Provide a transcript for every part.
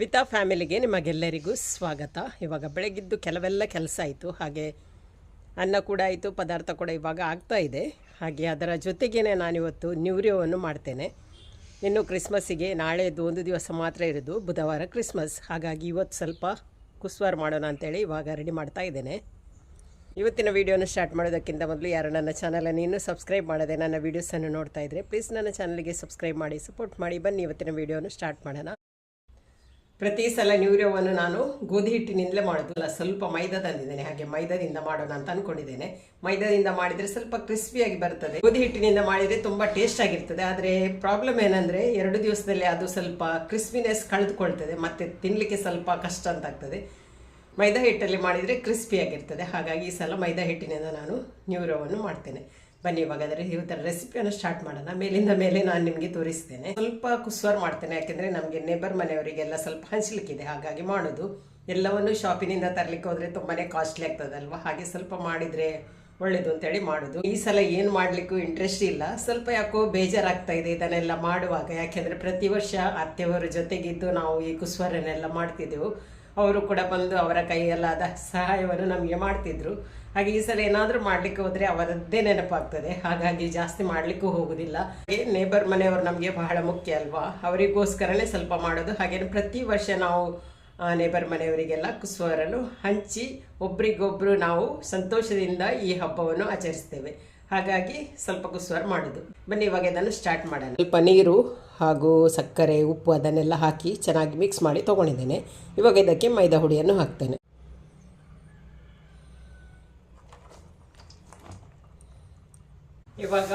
ವಿತಾ ಫ್ಯಾಮಿಲಿಗೆ ನಿಮಗೆಲ್ಲರಿಗೂ ಸ್ವಾಗತ. ಇವಾಗ ಬೆಳಗಿದ್ದು ಕೆಲವೆಲ್ಲ ಕೆಲಸ ಆಯಿತು. ಹಾಗೆ ಅನ್ನ ಕೂಡ ಆಯಿತು, ಪದಾರ್ಥ ಕೂಡ ಇವಾಗ ಆಗ್ತಾ ಇದೆ. ಹಾಗೆ ಅದರ ಜೊತೆಗೇ ನಾನಿವತ್ತು ನ್ಯೂರಿಯೋವನ್ನು ಮಾಡ್ತೇನೆ. ಇನ್ನು ಕ್ರಿಸ್ಮಸ್ಸಿಗೆ ನಾಳೆದು ಒಂದು ದಿವಸ ಮಾತ್ರ ಇರೋದು, ಬುಧವಾರ ಕ್ರಿಸ್ಮಸ್. ಹಾಗಾಗಿ ಇವತ್ತು ಸ್ವಲ್ಪ ಕುಸ್ವಾರ ಮಾಡೋಣ ಅಂತೇಳಿ ಇವಾಗ ರೆಡಿ ಮಾಡ್ತಾ ಇದ್ದೇನೆ. ಇವತ್ತಿನ ವಿಡಿಯೋನ ಸ್ಟಾರ್ಟ್ ಮಾಡೋದಕ್ಕಿಂತ ಮೊದಲು ಯಾರು ನನ್ನ ಚಾನಲನ್ನು ಇನ್ನೂ ಸಬ್ಸ್ಕ್ರೈಬ್ ಮಾಡದೆ ನನ್ನ ವೀಡಿಯೋಸನ್ನು ನೋಡ್ತಾ ಇದ್ದರೆ ಪ್ಲೀಸ್ ನನ್ನ ಚಾನಲ್ಗೆ ಸಬ್ಸ್ಕ್ರೈಬ್ ಮಾಡಿ, ಸಪೋರ್ಟ್ ಮಾಡಿ. ಬನ್ನಿ, ಇವತ್ತಿನ ವಿಡಿಯೋನ ಸ್ಟಾರ್ಟ್ ಮಾಡೋಣ. ಪ್ರತಿ ಸಲ ನ್ಯೂರಿಯೋವನ್ನು ನಾನು ಗೋಧಿ ಹಿಟ್ಟಿನಿಂದಲೇ ಮಾಡೋದು. ಅಲ್ಲ, ಸ್ವಲ್ಪ ಮೈದಾ ತಂದಿದ್ದೇನೆ, ಹಾಗೆ ಮೈದಾದಿಂದ ಮಾಡೋಣ ಅಂತ ಅಂದ್ಕೊಂಡಿದ್ದೇನೆ ಮೈದಾದಿಂದ ಮಾಡಿದರೆ ಸ್ವಲ್ಪ ಕ್ರಿಸ್ಪಿಯಾಗಿ ಬರ್ತದೆ. ಗೋಧಿ ಹಿಟ್ಟಿನಿಂದ ಮಾಡಿದರೆ ತುಂಬ ಟೇಸ್ಟ್ ಆಗಿರ್ತದೆ. ಆದರೆ ಪ್ರಾಬ್ಲಮ್ ಏನಂದರೆ ಎರಡು ದಿವಸದಲ್ಲಿ ಅದು ಸ್ವಲ್ಪ ಕ್ರಿಸ್ಪಿನೆಸ್ ಕಳೆದುಕೊಳ್ತದೆ. ಮತ್ತೆ ತಿನ್ನಲಿಕ್ಕೆ ಸ್ವಲ್ಪ ಕಷ್ಟ ಅಂತ ಆಗ್ತದೆ. ಮೈದಾ ಹಿಟ್ಟಲ್ಲಿ ಮಾಡಿದರೆ ಕ್ರಿಸ್ಪಿಯಾಗಿರ್ತದೆ. ಹಾಗಾಗಿ ಈ ಸಲ ಮೈದಾ ಹಿಟ್ಟಿನಿಂದ ನಾನು ನ್ಯೂರೋವನ್ನು ಮಾಡ್ತೇನೆ. ಬನ್ನಿ ಇವಾಗಾದರೆ ಇವತ್ತರ ರೆಸಿಪಿಯನ್ನು ಸ್ಟಾರ್ಟ್ ಮಾಡೋಣ. ಮೇಲಿಂದ ಮೇಲೆ ನಾನು ನಿಮಗೆ ತೋರಿಸ್ತೇನೆ. ಸ್ವಲ್ಪ ಕುಸ್ವಾರ್ ಮಾಡ್ತೇನೆ, ಯಾಕೆಂದರೆ ನಮಗೆ ನೇಬರ್ ಮನೆಯವರಿಗೆಲ್ಲ ಸ್ವಲ್ಪ ಹಂಚಲಿಕ್ಕಿದೆ, ಹಾಗಾಗಿ ಮಾಡೋದು. ಎಲ್ಲವನ್ನು ಶಾಪಿನಿಂದ ತರಲಿಕ್ಕೆ ಹೋದರೆ ತುಂಬಾ ಕಾಸ್ಟ್ಲಿ ಆಗ್ತದಲ್ವ? ಹಾಗೆ ಸ್ವಲ್ಪ ಮಾಡಿದರೆ ಒಳ್ಳೇದು ಅಂತೇಳಿ ಮಾಡೋದು. ಈ ಸಲ ಏನು ಮಾಡಲಿಕ್ಕೂ ಇಂಟ್ರೆಸ್ಟ್ ಇಲ್ಲ. ಸ್ವಲ್ಪ ಯಾಕೋ ಬೇಜಾರಾಗ್ತಾ ಇದೆ ಇದನ್ನೆಲ್ಲ ಮಾಡುವಾಗ. ಯಾಕೆಂದರೆ ಪ್ರತಿ ವರ್ಷ ಅತ್ತೆಯವರ ಜೊತೆಗಿದ್ದು ನಾವು ಈ ಕುಸ್ವರನ್ನೆಲ್ಲ ಮಾಡ್ತಿದ್ದೆವು. ಅವರು ಕೂಡ ಬಂದು ಅವರ ಕೈಯಲ್ಲಾದ ಸಹಾಯವನ್ನು ನಮಗೆ ಮಾಡ್ತಿದ್ರು. ಹಾಗೆ ಈ ಸಲ ಏನಾದರೂ ಮಾಡ್ಲಿಕ್ಕೆ ಹೋದರೆ ಅವರದ್ದೇ ನೆನಪಾಗ್ತದೆ. ಹಾಗಾಗಿ ಜಾಸ್ತಿ ಮಾಡಲಿಕ್ಕೂ ಹೋಗುದಿಲ್ಲ. ಹಾಗೆ ನೇಬರ್ ಮನೆಯವರು ನಮಗೆ ಬಹಳ ಮುಖ್ಯ ಅಲ್ವಾ? ಅವರಿಗೋಸ್ಕರನೇ ಸ್ವಲ್ಪ ಮಾಡೋದು. ಹಾಗೆ ಪ್ರತಿ ವರ್ಷ ನಾವು ನೇಬರ್ ಮನೆಯವರಿಗೆಲ್ಲ ಕುಸುವರನ್ನು ಹಂಚಿ ಒಬ್ರಿಗೊಬ್ರು ನಾವು ಸಂತೋಷದಿಂದ ಈ ಹಬ್ಬವನ್ನು ಆಚರಿಸ್ತೇವೆ. ಹಾಗಾಗಿ ಸ್ವಲ್ಪ ಕುಸುವರ್ ಮಾಡೋದು. ಬನ್ನಿ, ಇವಾಗ ಇದನ್ನು ಸ್ಟಾರ್ಟ್ ಮಾಡೋಣ. ಸ್ವಲ್ಪ ನೀರು ಹಾಗೂ ಸಕ್ಕರೆ, ಉಪ್ಪು ಅದನ್ನೆಲ್ಲ ಹಾಕಿ ಚೆನ್ನಾಗಿ ಮಿಕ್ಸ್ ಮಾಡಿ ತೊಗೊಂಡಿದ್ದೇನೆ. ಇವಾಗ ಇದಕ್ಕೆ ಮೈದಾ ಹುಡಿಯನ್ನು ಹಾಕ್ತೇನೆ. ಇವಾಗ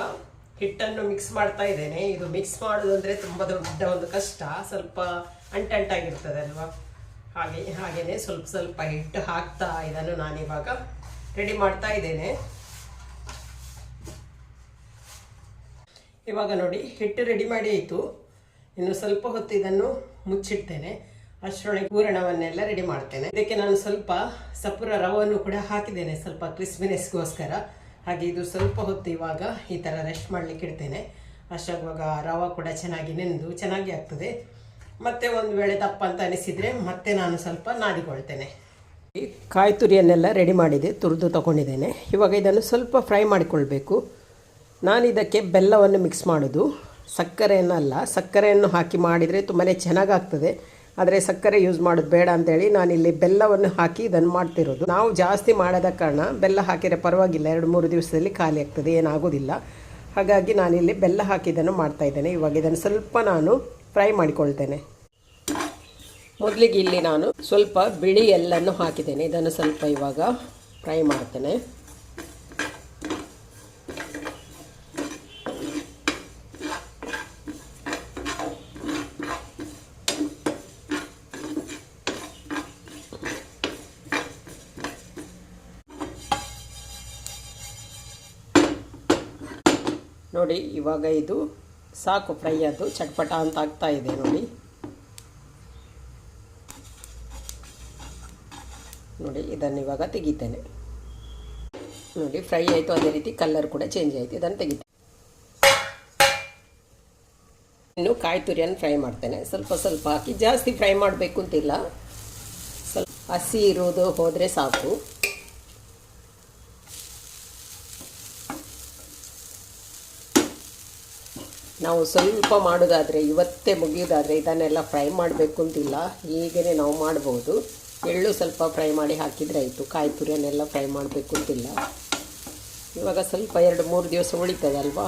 ಹಿಟ್ಟನ್ನು ಮಿಕ್ಸ್ ಮಾಡ್ತಾ ಇದ್ದೇನೆ. ಇದು ಮಿಕ್ಸ್ ಮಾಡೋದು ತುಂಬ ದೊಡ್ಡ ಒಂದು ಕಷ್ಟ. ಸ್ವಲ್ಪ ಅಂಟಂಟಾಗಿರ್ತದೆ ಅಲ್ವಾ? ಹಾಗೆ ಹಾಗೆಯೇ ಸ್ವಲ್ಪ ಸ್ವಲ್ಪ ಹಿಟ್ಟು ಹಾಕ್ತಾ ಇದನ್ನು ನಾನಿವಾಗ ರೆಡಿ ಮಾಡ್ತಾ ಇದ್ದೇನೆ. ಇವಾಗ ನೋಡಿ, ಹಿಟ್ಟು ರೆಡಿ ಮಾಡಿ ಆಯಿತು. ಇನ್ನು ಸ್ವಲ್ಪ ಹೊತ್ತು ಇದನ್ನು ಮುಚ್ಚಿಡ್ತೇನೆ. ಅಷ್ಟರೊಳಗೆ ಪೂರಣವನ್ನೆಲ್ಲ ರೆಡಿ ಮಾಡ್ತೇನೆ. ಇದಕ್ಕೆ ನಾನು ಸ್ವಲ್ಪ ಸಪುರ ರವನ್ನು ಕೂಡ ಹಾಕಿದ್ದೇನೆ. ಸ್ವಲ್ಪ ಕ್ರಿಸ್ಪಿನೆಸ್ಗೋಸ್ಕರ ಹಾಗೆ ಇದು ಸ್ವಲ್ಪ ಹೊತ್ತು ಇವಾಗ ಈ ಥರ ರೆಸ್ಟ್ ಮಾಡಲಿಕ್ಕೆ ಇಡ್ತೇನೆ. ಅಷ್ಟಾಗುವಾಗ ರವ ಕೂಡ ಚೆನ್ನಾಗಿ ನೆನೆದು ಚೆನ್ನಾಗಿ ಆಗ್ತದೆ. ಮತ್ತೆ ಒಂದು ವೇಳೆ ದಪ್ಪ ಅಂತ ಅನಿಸಿದರೆ ಮತ್ತೆ ನಾನು ಸ್ವಲ್ಪ ನಾದಿಕೊಳ್ತೇನೆ. ಈ ಕಾಯಿ ತುರಿಯನ್ನೆಲ್ಲ ರೆಡಿ ಮಾಡಿದೆ, ತುರಿದು ತಗೊಂಡಿದ್ದೇನೆ. ಇವಾಗ ಇದನ್ನು ಸ್ವಲ್ಪ ಫ್ರೈ ಮಾಡಿಕೊಳ್ಬೇಕು. ನಾನು ಇದಕ್ಕೆ ಬೆಲ್ಲವನ್ನು ಮಿಕ್ಸ್ ಮಾಡೋದು. ಸಕ್ಕರೆಯನ್ನಲ್ಲ ಸಕ್ಕರೆಯನ್ನು ಹಾಕಿ ಮಾಡಿದರೆ ತುಂಬಾ ಚೆನ್ನಾಗಾಗ್ತದೆ ಆದರೆ ಸಕ್ಕರೆ ಯೂಸ್ ಮಾಡೋದು ಬೇಡ ಅಂತೇಳಿ ನಾನಿಲ್ಲಿ ಬೆಲ್ಲವನ್ನು ಹಾಕಿ ಇದನ್ನು ಮಾಡ್ತಿರೋದು. ನಾವು ಜಾಸ್ತಿ ಮಾಡದ ಕಾರಣ ಬೆಲ್ಲ ಹಾಕಿದರೆ ಪರವಾಗಿಲ್ಲ, ಎರಡು ಮೂರು ದಿವಸದಲ್ಲಿ ಖಾಲಿ ಆಗ್ತದೆ, ಏನಾಗೋದಿಲ್ಲ. ಹಾಗಾಗಿ ನಾನಿಲ್ಲಿ ಬೆಲ್ಲ ಹಾಕಿ ಇದನ್ನು ಮಾಡ್ತಾ ಇದ್ದೇನೆ. ಇವಾಗ ಇದನ್ನು ಸ್ವಲ್ಪ ನಾನು ಫ್ರೈ ಮಾಡಿಕೊಳ್ತೇನೆ. ಮೊದಲಿಗೆ ಇಲ್ಲಿ ನಾನು ಸ್ವಲ್ಪ ಬಿಳಿ ಎಲ್ಲನ್ನು ಹಾಕಿದ್ದೇನೆ. ಇದನ್ನು ಸ್ವಲ್ಪ ಇವಾಗ ಫ್ರೈ ಮಾಡ್ತೇನೆ. ನೋಡಿ, ಇವಾಗ ಇದು ಸಾಕು ಫ್ರೈ ಅದು, ಚಟ್ಪಟ ಅಂತ ಆಗ್ತಾ ಇದೆ ನೋಡಿ. ನೋಡಿ, ಇದನ್ನು ಇವಾಗ ತೆಗಿತೇನೆ. ನೋಡಿ, ಫ್ರೈ ಆಯಿತು, ಅದೇ ರೀತಿ ಕಲರ್ ಕೂಡ ಚೇಂಜ್ ಆಯಿತು, ಇದನ್ನು ತೆಗಿತೇನೆ. ಇನ್ನು ಕಾಯಿ ತುರಿಯನ್ನು ಫ್ರೈ ಮಾಡ್ತೇನೆ. ಸ್ವಲ್ಪ ಸ್ವಲ್ಪ ಹಾಕಿ, ಜಾಸ್ತಿ ಫ್ರೈ ಮಾಡಬೇಕು ಅಂತಿಲ್ಲ ಸ್ವಲ್ಪ ಹಸಿ ಇರೋದು ಹೋದರೆ ಸಾಕು. ನಾವು ಸ್ವಲ್ಪ ಮಾಡೋದಾದರೆ, ಇವತ್ತೇ ಮುಗಿಯೋದಾದರೆ ಇದನ್ನೆಲ್ಲ ಫ್ರೈ ಮಾಡಬೇಕು ಅಂತಿಲ್ಲ ಹೀಗೇ ನಾವು ಮಾಡ್ಬೋದು. ಎಳ್ಳು ಸ್ವಲ್ಪ ಫ್ರೈ ಮಾಡಿ ಹಾಕಿದರೆ ಆಯಿತು. ಕಾಯಿ ತುರಿಯನ್ನೆಲ್ಲ ಫ್ರೈ ಮಾಡಬೇಕು ಅಂತಿಲ್ಲ ಇವಾಗ ಸ್ವಲ್ಪ ಎರಡು, ಮೂರು ದಿವಸ ಉಳಿತದೆ ಅಲ್ವಾ?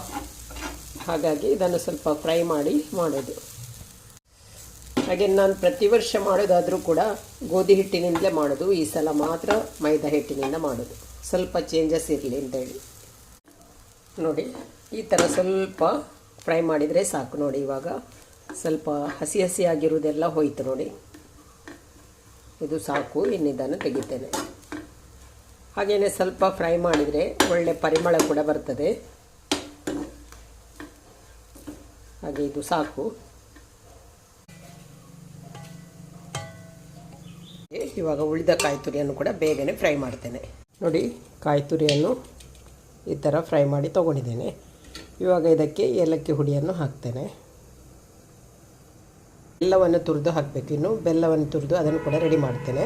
ಹಾಗಾಗಿ ಇದನ್ನು ಸ್ವಲ್ಪ ಫ್ರೈ ಮಾಡಿ ಮಾಡೋದು. ಹಾಗೆ ನಾನು ಪ್ರತಿ ವರ್ಷ ಮಾಡೋದಾದರೂ ಕೂಡ ಗೋಧಿ ಹಿಟ್ಟಿನಿಂದಲೇ ಮಾಡೋದು. ಈ ಸಲ ಮಾತ್ರ ಮೈದಾ ಹಿಟ್ಟಿನಿಂದ ಮಾಡೋದು. ಸ್ವಲ್ಪ ಚೇಂಜಸ್ ಇರಲಿ ಅಂತೇಳಿ. ನೋಡಿ, ಈ ಥರ ಸ್ವಲ್ಪ ಫ್ರೈ ಮಾಡಿದರೆ ಸಾಕು ನೋಡಿ, ಇವಾಗ ಸ್ವಲ್ಪ ಹಸಿ ಆಗಿರೋದೆಲ್ಲ ಹೋಯ್ತು ನೋಡಿ. ಇದು ಸಾಕು ಇನ್ನಿದ್ದನ್ನು ತೆಗಿತೇನೆ. ಹಾಗೆಯೇ ಸ್ವಲ್ಪ ಫ್ರೈ ಮಾಡಿದರೆ ಒಳ್ಳೆ ಪರಿಮಳ ಕೂಡ ಬರ್ತದೆ. ಹಾಗೆ ಇದು ಸಾಕು. ಇವಾಗ ಉಳಿದ ಕಾಯಿ ತುರಿಯನ್ನು ಕೂಡ ಬೇಗನೆ ಫ್ರೈ ಮಾಡ್ತೇನೆ. ನೋಡಿ, ಕಾಯಿ ತುರಿಯನ್ನು ಈ ಥರ ಫ್ರೈ ಮಾಡಿ ತೊಗೊಂಡಿದ್ದೇನೆ. ಇವಾಗ ಇದಕ್ಕೆ ಏಲಕ್ಕಿ ಹುಡಿಯನ್ನು ಹಾಕ್ತೇನೆ. ಬೆಲ್ಲವನ್ನು ತುರಿದು ಹಾಕಬೇಕು ಇನ್ನು. ಬೆಲ್ಲವನ್ನು ತುರಿದು ಅದನ್ನು ಕೂಡ ರೆಡಿ ಮಾಡ್ತೇನೆ.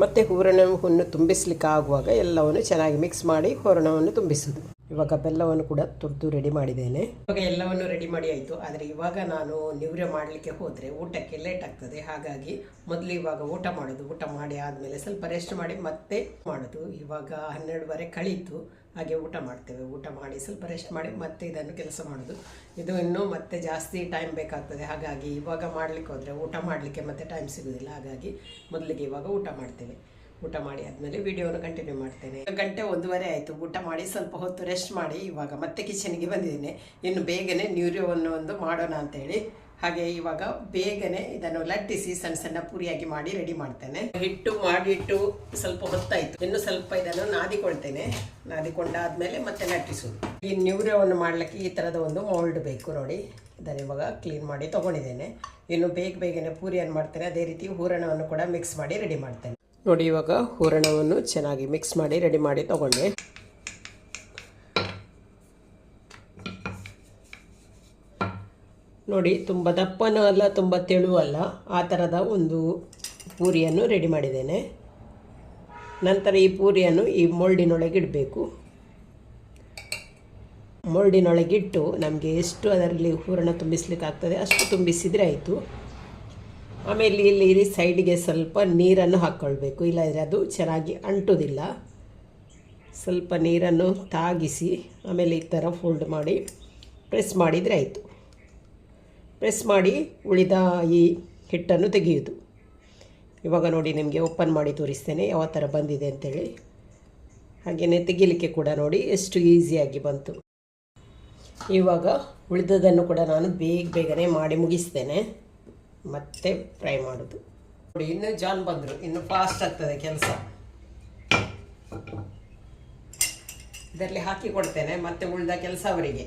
ಮತ್ತು ಹೂರಣವನ್ನು ತುಂಬಿಸ್ಲಿಕ್ಕೆ ಆಗುವಾಗ ಎಲ್ಲವನ್ನು ಚೆನ್ನಾಗಿ ಮಿಕ್ಸ್ ಮಾಡಿ ಹೂರಣವನ್ನು ತುಂಬಿಸೋದು. ಇವಾಗ ಬೆಲ್ಲವನ್ನು ಕೂಡ ತುರಿದು ರೆಡಿ ಮಾಡಿದ್ದೇನೆ. ಇವಾಗ ಎಲ್ಲವನ್ನು ರೆಡಿ ಮಾಡಿ ಆಯಿತು. ಆದರೆ ಇವಾಗ ನಾನು ನಿವ್ರೆ ಮಾಡಲಿಕ್ಕೆ ಹೋದರೆ ಊಟಕ್ಕೆ ಲೇಟ್ ಆಗ್ತದೆ. ಹಾಗಾಗಿ ಮೊದಲು ಇವಾಗ ಊಟ ಮಾಡೋದು. ಊಟ ಮಾಡಿ ಆದಮೇಲೆ ಸ್ವಲ್ಪ ರೆಸ್ಟ್ ಮಾಡಿ ಮತ್ತೆ ಮಾಡೋದು. ಇವಾಗ ಹನ್ನೆರಡುವರೆ ಕಳೀತು. ಹಾಗೆ ಊಟ ಮಾಡ್ತೇವೆ. ಊಟ ಮಾಡಿ ಸ್ವಲ್ಪ ರೆಸ್ಟ್ ಮಾಡಿ ಮತ್ತೆ ಇದನ್ನು ಕೆಲಸ ಮಾಡೋದು. ಇದು ಇನ್ನೂ ಮತ್ತೆ ಜಾಸ್ತಿ ಟೈಮ್ ಬೇಕಾಗ್ತದೆ. ಹಾಗಾಗಿ ಇವಾಗ ಮಾಡಲಿಕ್ಕೆ ಹೋದರೆ ಊಟ ಮಾಡಲಿಕ್ಕೆ ಮತ್ತೆ ಟೈಮ್ ಸಿಗೋದಿಲ್ಲ. ಹಾಗಾಗಿ ಮೊದಲಿಗೆ ಇವಾಗ ಊಟ ಮಾಡ್ತೇವೆ. ಊಟ ಮಾಡಿ ಆದಮೇಲೆ ವಿಡಿಯೋನ ಕಂಟಿನ್ಯೂ ಮಾಡ್ತೇನೆ. ಗಂಟೆ ಒಂದೂವರೆ ಆಯಿತು. ಊಟ ಮಾಡಿ ಸ್ವಲ್ಪ ಹೊತ್ತು ರೆಸ್ಟ್ ಮಾಡಿ ಇವಾಗ ಮತ್ತೆ ಕಿಚನ್ಗೆ ಬಂದಿದ್ದೀನಿ. ಇನ್ನು ಬೇಗನೆ ನ್ಯೂರಿಯೋವನ್ನು ಒಂದು ಮಾಡೋಣ ಅಂತೇಳಿ ಹಾಗೆ ಇವಾಗ ಬೇಗನೆ ಇದನ್ನು ಲಟ್ಟಿಸಿ ಸಣ್ಣ ಸಣ್ಣ ಪುರಿಯಾಗಿ ಮಾಡಿ ರೆಡಿ ಮಾಡ್ತೇನೆ. ಹಿಟ್ಟು ಮಾಡಿಟ್ಟು ಸ್ವಲ್ಪ ಹೊತ್ತಾಯಿತು. ಇನ್ನು ಸ್ವಲ್ಪ ಇದನ್ನು ನಾದಿಕೊಳ್ತೇನೆ. ನಾದಿಕೊಂಡಾದ್ಮೇಲೆ ಮತ್ತೆ ಲಟ್ಟಿಸೋದು ಈ ನ್ಯೂರ್ಯವನ್ನು ಮಾಡ್ಲಿಕ್ಕೆ ಈ ಥರದ ಒಂದು ಮೋಲ್ಡ್ ಬೇಕು ನೋಡಿ. ಇದನ್ನು ಇವಾಗ ಕ್ಲೀನ್ ಮಾಡಿ ತಗೊಂಡಿದ್ದೇನೆ. ಇನ್ನು ಬೇಗ ಬೇಗನೆ ಪೂರಿಯನ್ನು ಮಾಡ್ತೇನೆ. ಅದೇ ರೀತಿ ಹೂರಣವನ್ನು ಕೂಡ ಮಿಕ್ಸ್ ಮಾಡಿ ರೆಡಿ ಮಾಡ್ತೇನೆ. ನೋಡಿ ಇವಾಗ ಹೂರಣವನ್ನು ಚೆನ್ನಾಗಿ ಮಿಕ್ಸ್ ಮಾಡಿ ರೆಡಿ ಮಾಡಿ ತಗೊಂಡೆ. ನೋಡಿ, ತುಂಬ ದಪ್ಪನೂ ಅಲ್ಲ, ತುಂಬ ತೆಳು ಅಲ್ಲ. ಆ ಥರದ ಒಂದು ಪೂರಿಯನ್ನು ರೆಡಿ ಮಾಡಿದ್ದೇನೆ. ನಂತರ ಈ ಪೂರಿಯನ್ನು ಈ ಮೊಲ್ಡಿನೊಳಗೆ ಇಡಬೇಕು. ಮೊಲ್ಡಿನೊಳಗಿಟ್ಟು ನಮಗೆ ಎಷ್ಟು ಅದರಲ್ಲಿ ಹೂರಣ ತುಂಬಿಸ್ಲಿಕ್ಕೆ ಆಗ್ತದೆ, ಅಷ್ಟು ತುಂಬಿಸಿದರೆ ಆಯಿತು. ಆಮೇಲೆ ಇಲ್ಲಿ ಇಲ್ಲಿ ಸೈಡಿಗೆ ಸ್ವಲ್ಪ ನೀರನ್ನು ಹಾಕ್ಕೊಳ್ಬೇಕು ಇಲ್ಲಂದರೆ ಅದು ಚೆನ್ನಾಗಿ ಅಂಟುವುದಿಲ್ಲ ಸ್ವಲ್ಪ ನೀರನ್ನು ತಾಗಿಸಿ, ಆಮೇಲೆ ಈ ಥರ ಫೋಲ್ಡ್ ಮಾಡಿ ಪ್ರೆಸ್ ಮಾಡಿದರೆ ಆಯಿತು. ಪ್ರೆಸ್ ಮಾಡಿ ಉಳಿದ ಈ ಹಿಟ್ಟನ್ನು ತೆಗೆಯುವುದು ಇವಾಗ ನೋಡಿ ನಿಮಗೆ ಓಪನ್ ಮಾಡಿ ತೋರಿಸ್ತೇನೆ, ಯಾವ ಥರ ಬಂದಿದೆ ಅಂತೇಳಿ. ಹಾಗೆಯೇ ತೆಗಿಲಿಕ್ಕೆ ಕೂಡ ನೋಡಿ ಎಷ್ಟು ಈಸಿಯಾಗಿ ಬಂತು. ಇವಾಗ ಉಳಿದದನ್ನು ಕೂಡ ನಾನು ಬೇಗ ಬೇಗನೆ ಮಾಡಿ ಮುಗಿಸ್ತೇನೆ. ಮತ್ತೆ ಫ್ರೈ ಮಾಡೋದು. ನೋಡಿ, ಇನ್ನು ಜಾನ್ ಬಂದರು, ಇನ್ನು ಫಾಸ್ಟ್ ಆಗ್ತದೆ ಕೆಲಸ. ಇದರಲ್ಲಿ ಹಾಕಿ ಕೊಡ್ತೇನೆ, ಮತ್ತೆ ಉಳಿದ ಕೆಲಸ ಅವರಿಗೆ.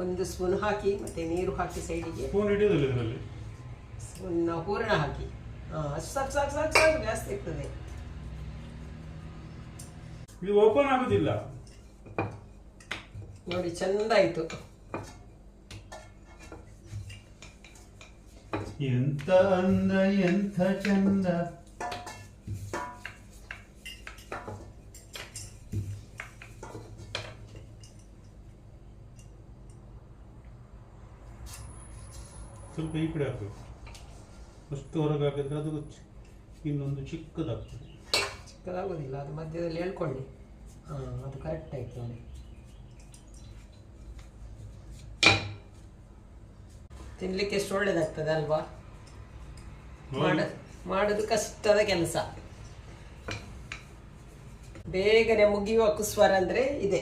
ಒಂದು ಸ್ಪೂನ್ ಹಾಕಿ ಮತ್ತೆ ನೀರು ಹಾಕಿ ಸೈಡಿಗೆ. ಫೋನ್ ಹಿಡಿಯೋದಿಲ್ಲ ಇದರಲ್ಲಿ? ಸ್ಪೂನ್ ಹೂರಣ ಹಾಕಿ. ಹಾಂ ಅಷ್ಟು ಸಾಕು ಸಾಕು ಸಾಕು ಸಾಕು ಜಾಸ್ತಿ ಇರ್ತದೆ ಇದು ಓಪನ್ ಆಗೋದಿಲ್ಲ? ನೋಡಿ ಚಂದ ಆಯಿತು ಎಂತ ಅಂದ ಎಂಥ ಚಂದ. ಸ್ವಲ್ಪ ಈ ಕಡೆ ಹಾಕಬೇಕು. ಅಷ್ಟು ಹೊರಗೆ ಹಾಕಿದ್ರೆ ಅದು ಇನ್ನೊಂದು ಚಿಕ್ಕದಾಗ್ತದೆ. ಚಿಕ್ಕದಾಗೋದಿಲ್ಲ ಅದು ಮಧ್ಯದಲ್ಲಿ ಹೇಳ್ಕೊಳ್ಳಿ ಹಾಂ ಅದು ಕರೆಕ್ಟ್ ಆಯ್ತು ನೋಡಿ. ತಿನ್ಲಿಕ್ಕೆ ಎಷ್ಟು ಒಳ್ಳೇದಾಗ್ತದೆ ಅಲ್ವಾ? ಮಾಡ ಮಾಡೋದು ಕಷ್ಟದ ಕೆಲಸ. ಬೇಗನೆ ಮುಗಿಯುವ ಕುಸ್ವಾರ ಅಂದರೆ ಇದೆ.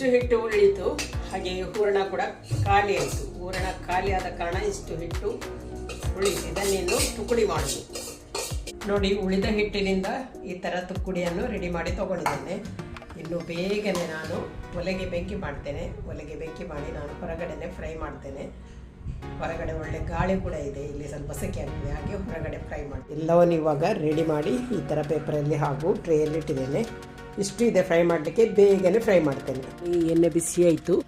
ಇಷ್ಟು ಹಿಟ್ಟು ಉಳಿಯಿತು. ಹಾಗೆ ಹೂರಣ ಕೂಡ ಖಾಲಿ ಆಯಿತು. ಹೂರಣ ಖಾಲಿ ಆದ ಕಾರಣ ಇಷ್ಟು ಹಿಟ್ಟು ಉಳಿಯಿತು. ಇದನ್ನಿನ್ನು ತುಕುಡಿ ಮಾಡುದು. ನೋಡಿ, ಉಳಿದ ಹಿಟ್ಟಿನಿಂದ ಈ ಥರ ತುಕ್ಕುಡಿಯನ್ನು ರೆಡಿ ಮಾಡಿ ತೊಗೊಂಡಿದ್ದೇನೆ. ಇನ್ನು ಬೇಗನೆ ನಾನು ಒಲೆಗೆ ಬೆಂಕಿ ಮಾಡ್ತೇನೆ. ಒಲೆಗೆ ಬೆಂಕಿ ಮಾಡಿ ನಾನು ಹೊರಗಡೆನೆ ಫ್ರೈ ಮಾಡ್ತೇನೆ. ಹೊರಗಡೆ ಒಳ್ಳೆ ಗಾಳಿ ಕೂಡ ಇದೆ. ಇಲ್ಲಿ ಸ್ವಲ್ಪ ಸೆಕೆ ಆಗ್ತದೆ. ಹಾಗೆ ಹೊರಗಡೆ ಫ್ರೈ ಮಾಡಿ ಎಲ್ಲವನ್ನು ಇವಾಗ ರೆಡಿ ಮಾಡಿ ಈ ಥರ ಪೇಪರಲ್ಲಿ ಹಾಗೂ ಟ್ರೇಯಲ್ಲಿ ಇಟ್ಟಿದ್ದೇನೆ. ಇಷ್ಟು ಇದೆ ಫ್ರೈ ಮಾಡಲಿಕ್ಕೆ ಬೇಗನೆ ಫ್ರೈ ಮಾಡ್ತೇನೆ. ಈ ಎಣ್ಣೆ ಬಿಸಿ ಆಯಿತು.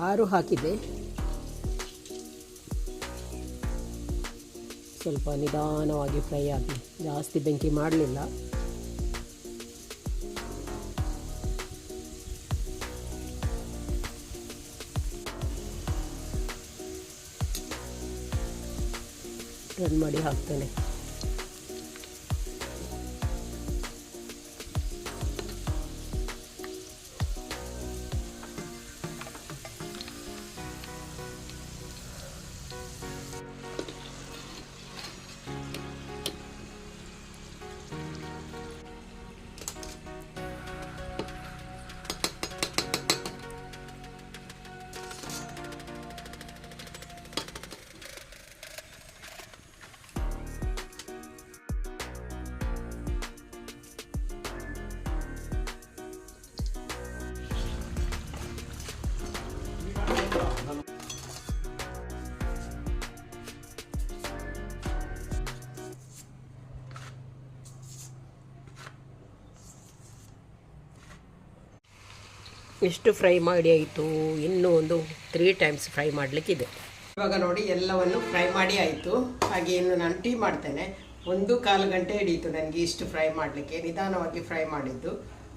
ಆರು ಹಾಕಿದೆ. ಸ್ವಲ್ಪ ನಿಧಾನವಾಗಿ ಫ್ರೈ ಆಗಿ ಜಾಸ್ತಿ ಬೆಂಕಿ ಮಾಡಲಿಲ್ಲ. ರನ್ ಮಾಡಿ ಹಾಕ್ತೇನೆ. ಎಷ್ಟು ಫ್ರೈ ಮಾಡಿ ಆಯಿತು ಇನ್ನೂ ಒಂದು ತ್ರೀ ಟೈಮ್ಸ್ ಫ್ರೈ ಮಾಡಲಿಕ್ಕಿದೆ. ಇವಾಗ ನೋಡಿ ಎಲ್ಲವನ್ನು ಫ್ರೈ ಮಾಡಿ ಆಯಿತು. ಹಾಗೆ ಇನ್ನು ನಾನು ಟೀ ಮಾಡ್ತೇನೆ. ಒಂದು ಕಾಲು ಗಂಟೆ ಹಿಡಿಯಿತು ನನಗೆ ಇಷ್ಟು ಫ್ರೈ ಮಾಡಲಿಕ್ಕೆ. ನಿಧಾನವಾಗಿ ಫ್ರೈ ಮಾಡಿದ್ದು.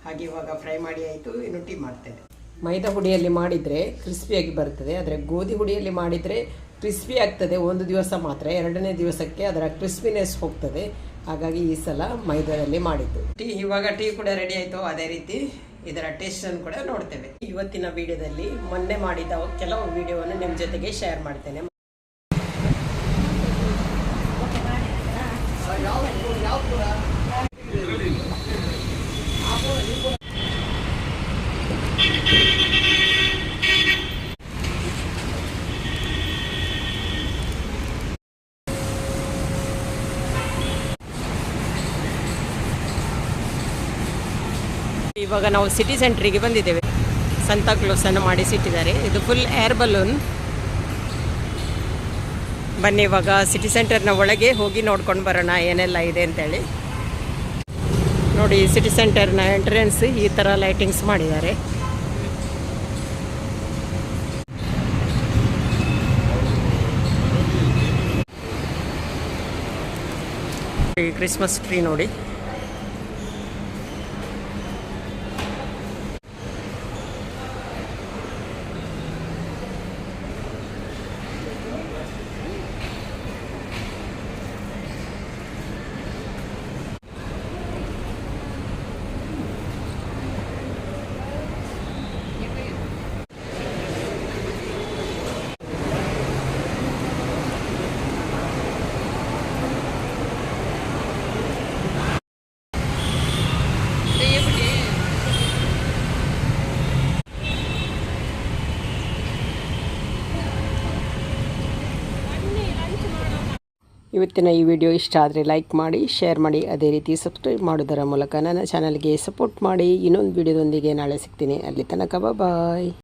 ಹಾಗೆ ಇವಾಗ ಫ್ರೈ ಮಾಡಿ ಆಯಿತು ಇನ್ನು ಟೀ ಮಾಡ್ತೇನೆ. ಮೈದಾ ಹುಡಿಯಲ್ಲಿ ಮಾಡಿದರೆ ಕ್ರಿಸ್ಪಿಯಾಗಿ ಬರ್ತದೆ. ಆದರೆ ಗೋಧಿ ಹುಡಿಯಲ್ಲಿ ಮಾಡಿದರೆ ಕ್ರಿಸ್ಪಿ ಆಗ್ತದೆ. ಒಂದು ದಿವಸ ಮಾತ್ರ ಎರಡನೇ ದಿವಸಕ್ಕೆ ಅದರ ಕ್ರಿಸ್ಪಿನೆಸ್ ಹೋಗ್ತದೆ. ಹಾಗಾಗಿ ಈ ಸಲ ಮೈದಾದಲ್ಲಿ ಮಾಡಿದ್ದು. ಟೀ ಇವಾಗ ಟೀ ಕೂಡ ರೆಡಿ ಆಯಿತು. ಅದೇ ರೀತಿ ಇದರ ಟೇಸ್ಟನ್ನು ಕೂಡ ನೋಡ್ತೇವೆ. ಇವತ್ತಿನ ವಿಡಿಯೋದಲ್ಲಿ ಮೊನ್ನೆ ಮಾಡಿದ ಕೆಲವು ವಿಡಿಯೋವನ್ನು ನಿಮ್ಮ ಜೊತೆಗೆ ಶೇರ್ ಮಾಡ್ತೇನೆ. ಇವಾಗ ನಾವು ಸಿಟಿ ಸೆಂಟ್ರಿಗೆ ಬಂದಿದ್ದೇವೆ. ಸಂತಾ ಕ್ಲೋಸನ್ನು ಮಾಡಿಸಿಟ್ಟಿದ್ದಾರೆ ಇದು ಫುಲ್ ಏರ್ ಬಲೂನ್ ಬನ್ನಿ, ಇವಾಗ ಸಿಟಿ ಸೆಂಟರ್ನ ಒಳಗೆ ಹೋಗಿ ನೋಡ್ಕೊಂಡು ಬರೋಣ ಏನೆಲ್ಲ ಇದೆ ಅಂತೇಳಿ. ನೋಡಿ ಸಿಟಿ ಸೆಂಟರ್ನ ಎಂಟ್ರೆನ್ಸ್ ಈ ಥರ ಲೈಟಿಂಗ್ಸ್ ಮಾಡಿದ್ದಾರೆ. ಕ್ರಿಸ್ಮಸ್ ಟ್ರೀ ನೋಡಿ. ಇವತ್ತಿನ ಈ ವಿಡಿಯೋ ಇಷ್ಟ ಆದರೆ ಲೈಕ್ ಮಾಡಿ ಶೇರ್ ಮಾಡಿ, ಅದೇ ರೀತಿ ಸಬ್ಸ್ಕ್ರೈಬ್ ಮಾಡೋದರ ಮೂಲಕ ನನ್ನ ಚಾನಲ್ಗೆ ಸಪೋರ್ಟ್ ಮಾಡಿ. ಇನ್ನೊಂದು ವಿಡಿಯೋದೊಂದಿಗೆ ನಾಳೆ ಸಿಗ್ತೀನಿ. ಅಲ್ಲಿ ತನಕ ಬಾಯ್